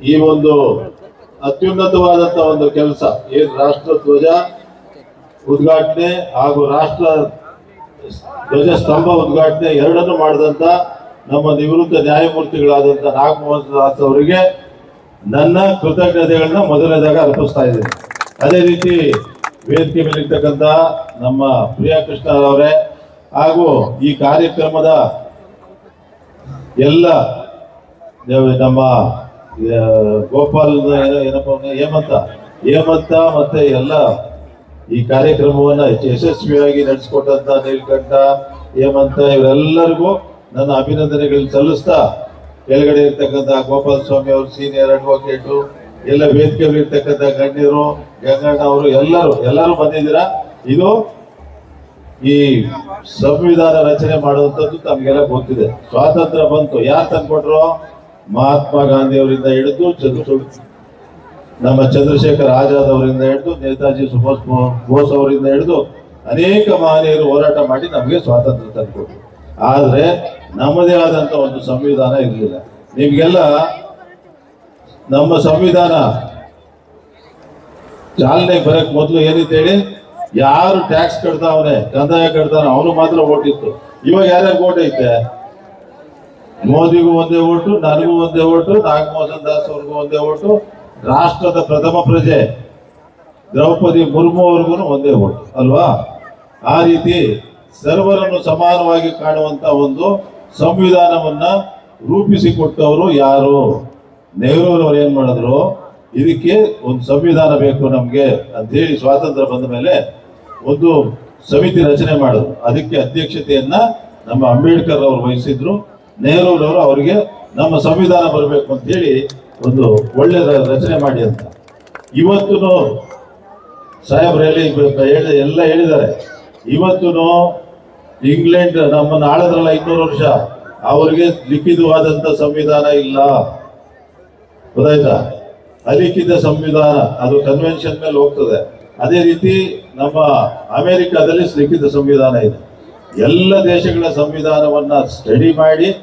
ಈ ಒಂದು ಅತ್ಯುನ್ನತವಾದಂತ ಒಂದು ಕೆಲಸ, ಏನ್ ರಾಷ್ಟ್ರ ಧ್ವಜ ಉದ್ಘಾಟನೆ ಹಾಗೂ ರಾಷ್ಟ್ರ ಧ್ವಜ ಸ್ತಂಭ ಉದ್ಘಾಟನೆ ಎರಡನ್ನು ಮಾಡಿದಂತ ನಮ್ಮ ನಿವೃತ್ತ ನ್ಯಾಯಮೂರ್ತಿಗಳಾದಂಥ ನಾಗಮೋಹನ್ ದಾಸ್ ಅವರಿಗೆ ನನ್ನ ಕೃತಜ್ಞತೆಗಳನ್ನ ಮೊದಲನೇದಾಗ ಅರ್ಪಿಸ್ತಾ ಇದ್ದೀನಿ. ಅದೇ ರೀತಿ ವೇದಿಕೆ ಮೇಲಿರ್ತಕ್ಕಂಥ ನಮ್ಮ ಪ್ರಿಯಾ ಕೃಷ್ಣ ಅವರೇ ಹಾಗೂ ಈ ಕಾರ್ಯಕ್ರಮದ ಎಲ್ಲ ನಮ್ಮ ಗೋಪಾಲ್ ಏನಪ್ಪ? ಹೇಮಂತ. ಹೇಮಂತ ಮತ್ತೆ ಎಲ್ಲ ಈ ಕಾರ್ಯಕ್ರಮವನ್ನ ಯಶಸ್ವಿಯಾಗಿ ನಡೆಸಿಕೊಟ್ಟಂತ ನೀಲ್ಕಂಠ, ಹೇಮಂತ, ಇವರೆಲ್ಲರಿಗೂ ನನ್ನ ಅಭಿನಂದನೆಗಳು ಸಲ್ಲಿಸ್ತಾ ಕೆಳಗಡೆ ಇರ್ತಕ್ಕಂಥ ಗೋಪಾಲ ಸ್ವಾಮಿ ಅವರು ಸೀನಿಯರ್ ಅಡ್ವೊಕೇಟು ಎಲ್ಲ ವೇದಿಕೆಯಲ್ಲಿರ್ತಕ್ಕಂಥ ಇರ್ತಕ್ಕಂಥ ಗಣ್ಯರು, ಗಂಗಣ್ಣ ಅವರು, ಎಲ್ಲರೂ ಎಲ್ಲರೂ ಬಂದಿದ್ದೀರಾ? ಇದು ಈ ಸಂವಿಧಾನ ರಚನೆ ಮಾಡುವಂಥದ್ದು ತಮಗೆಲ್ಲ ಗೊತ್ತಿದೆ. ಸ್ವಾತಂತ್ರ್ಯ ಬಂತು. ಯಾರು ತಂದ್ಕೊಟ್ರು? ಮಹಾತ್ಮ ಗಾಂಧಿಯವರಿಂದ ಹಿಡಿದು ಚಂದ್ರ ನಮ್ಮ ಚಂದ್ರಶೇಖರ್ ಆಜಾದ್ ಅವರಿಂದ ಹಿಡಿದು, ನೇತಾಜಿ ಸುಭಾಷ್ ಬೋಸ್ ಅವರಿಂದ ಹಿಡಿದು ಅನೇಕ ಮಹನೀಯರು ಹೋರಾಟ ಮಾಡಿ ನಮಗೆ ಸ್ವಾತಂತ್ರ್ಯ ತಂದುಕೊಟ್ರು. ಆದರೆ ನಮ್ಮದೇ ಆದಂತ ಒಂದು ಸಂವಿಧಾನ ಇರಲಿಲ್ಲ. ನಿಮಗೆಲ್ಲ ನಮ್ಮ ಸಂವಿಧಾನ ಚಾಲನೆ ಬರಕ್ ಮೊದಲು ಹೇಳಿ ಯಾರು ಟ್ಯಾಕ್ಸ್ ಕಟ್ತಾವನೆ ಕಂದಾಯ ಕಟ್ತಾನೆ ಅವನು ಮಾತ್ರ ಓಟ್ ಇತ್ತು ಇವಾಗ ಯಾರ್ಯಾರು ಓಟ್ ಐತೆ ಮೋದಿಗೂ ಒಂದೇ ಓಟು, ನನಗೂ ಒಂದೇ ಓಟು ನಾಗಮೋಹನ್ ದಾಸ್ ಅವ್ರಿಗೂ ಒಂದೇ ಓಟು. ರಾಷ್ಟ್ರದ ಪ್ರಥಮ ಪ್ರಜೆ ದ್ರೌಪದಿ ಮುರ್ಮು ಅವ್ರಿಗೂ ಒಂದೇ ಓಟು, ಅಲ್ವಾ? ಆ ರೀತಿ ಸರ್ವರನ್ನು ಸಮಾನವಾಗಿ ಕಾಣುವಂತ ಒಂದು ಸಂವಿಧಾನವನ್ನ ರೂಪಿಸಿಕೊಟ್ಟವರು ಯಾರು? ನೆಹರೂರವ್ರು ಏನ್ ಮಾಡಿದ್ರು? ಇದಕ್ಕೆ ಒಂದು ಸಂವಿಧಾನ ಬೇಕು ನಮ್ಗೆ ಅಂತ ಸ್ವಾತಂತ್ರ್ಯ ಬಂದ ಮೇಲೆ ಒಂದು ಸಮಿತಿ ರಚನೆ ಮಾಡಿದ್ರು. ಅದಕ್ಕೆ ಅಧ್ಯಕ್ಷತೆಯನ್ನ ನಮ್ಮ ಅಂಬೇಡ್ಕರ್ ಅವರು ವಹಿಸಿದ್ರು. ನೆಹರೂರವರು ಅವರಿಗೆ ನಮ್ಮ ಸಂವಿಧಾನ ಬರಬೇಕು ಅಂತ ಹೇಳಿ ಒಂದು ಒಳ್ಳೆಯ ರಚನೆ ಮಾಡಿ ಅಂತ. ಇವತ್ತು ಸಾಹೇಬ್ರು ಹೇಳಿ ಹೇಳಿ, ಎಲ್ಲ ಹೇಳಿದ್ದಾರೆ. ಇವತ್ತು ಇಂಗ್ಲೆಂಡ್ ನಮ್ಮನ್ನು ಆಳದ್ರಲ್ಲ ಇನ್ನೂರು ವರ್ಷ. ಅವರಿಗೆ ಲಿಖಿತವಾದಂತ ಸಂವಿಧಾನ ಇಲ್ಲ. ಗೊತ್ತಾಯ್ತಾ? ಅಲಿಖಿತ ಸಂವಿಧಾನ, ಅದು ಕನ್ವೆನ್ಷನ್ ಮೇಲೆ ಹೋಗ್ತದೆ. ಅದೇ ರೀತಿ ನಮ್ಮ ಅಮೆರಿಕಾದಲ್ಲಿ ಲಿಖಿತ ಸಂವಿಧಾನ ಇದೆ. ಎಲ್ಲ ದೇಶಗಳ ಸಂವಿಧಾನವನ್ನ ಸ್ಟಡಿ ಮಾಡಿ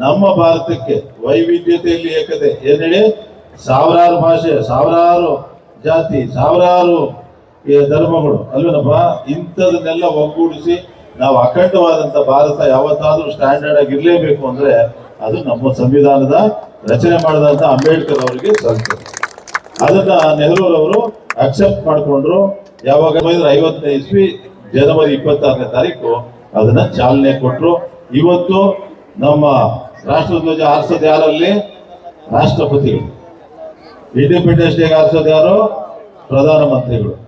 ನಮ್ಮ ಭಾರತಕ್ಕೆ ವೈವಿಧ್ಯತೆಯಲ್ಲಿ ಏಕತೆ ಏನೇಳಿ ಸಾವಿರಾರು ಭಾಷೆ, ಸಾವಿರಾರು ಜಾತಿ, ಸಾವಿರಾರು ಧರ್ಮಗಳು. ಅಲ್ವೇನಪ್ಪ? ಇಂಥದನ್ನೆಲ್ಲ ಒಗ್ಗೂಡಿಸಿ ನಾವು ಅಖಂಡವಾದಂಥ ಭಾರತ ಯಾವತ್ತಾದರೂ ಸ್ಟ್ಯಾಂಡರ್ಡ್ ಆಗಿ ಇರಲೇಬೇಕು ಅಂದ್ರೆ ಅದು ನಮ್ಮ ಸಂವಿಧಾನದ ರಚನೆ ಮಾಡಿದಂತ ಅಂಬೇಡ್ಕರ್ ಅವರಿಗೆ ಸಲ್ತದೆ ಅದನ್ನ ನೆಹರೂರವರು ಅಕ್ಸೆಪ್ಟ್ ಮಾಡಿಕೊಂಡ್ರು. ಯಾವಾಗ ಐವತ್ತನೇ ಇಸ್ವಿ, ಜನವರಿ ಇಪ್ಪತ್ತಾರನೇ ತಾರೀಕು, ಅದನ್ನ ಚಾಲನೆ ಕೊಟ್ಟರು ಇವತ್ತು ನಮ್ಮ ರಾಷ್ಟ್ರಧ್ವಜ ಹಾರಿಸೋದು ಯಾರಲ್ಲಿ? ರಾಷ್ಟ್ರಪತಿಗಳು ಇಂಡಿಪೆಂಡೆನ್ಸ್ ಡೇಗೆ ಹಾರಿಸೋದು ಯಾರು? ಪ್ರಧಾನಮಂತ್ರಿಗಳು.